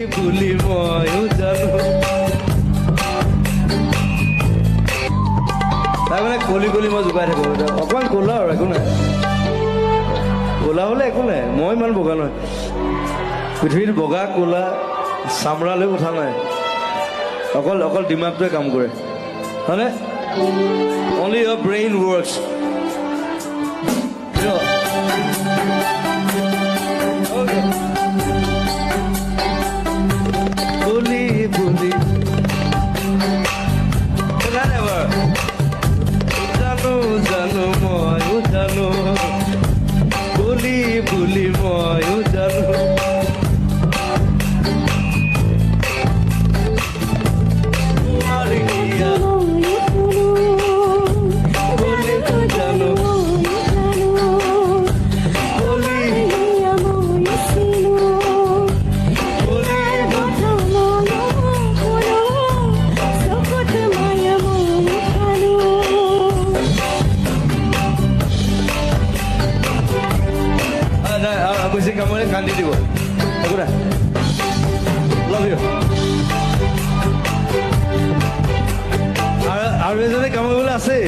জানো তাৰমানে কলি কলি মই জোকাই থাকোঁ। অকণমান ক'লা আৰু একো নাই। ক'লা হ'লে একো নাই মই ইমান বগা নহয়। পৃথিৱীত বগা ক'লা চামৰালৈ কথা নাই। অকল অকল দিমাগটোৱে কাম কৰে। হয়নে? অনলি ইয়ৰ ব্ৰেইন ৱৰ্কছ জানো জানো মই জানো বুলি বুলি ময়ো বেছি কামৰে কান্দি দিব। একো নাই লাভ ইউ আৰু এজনে কামুৰিবলৈ আছেই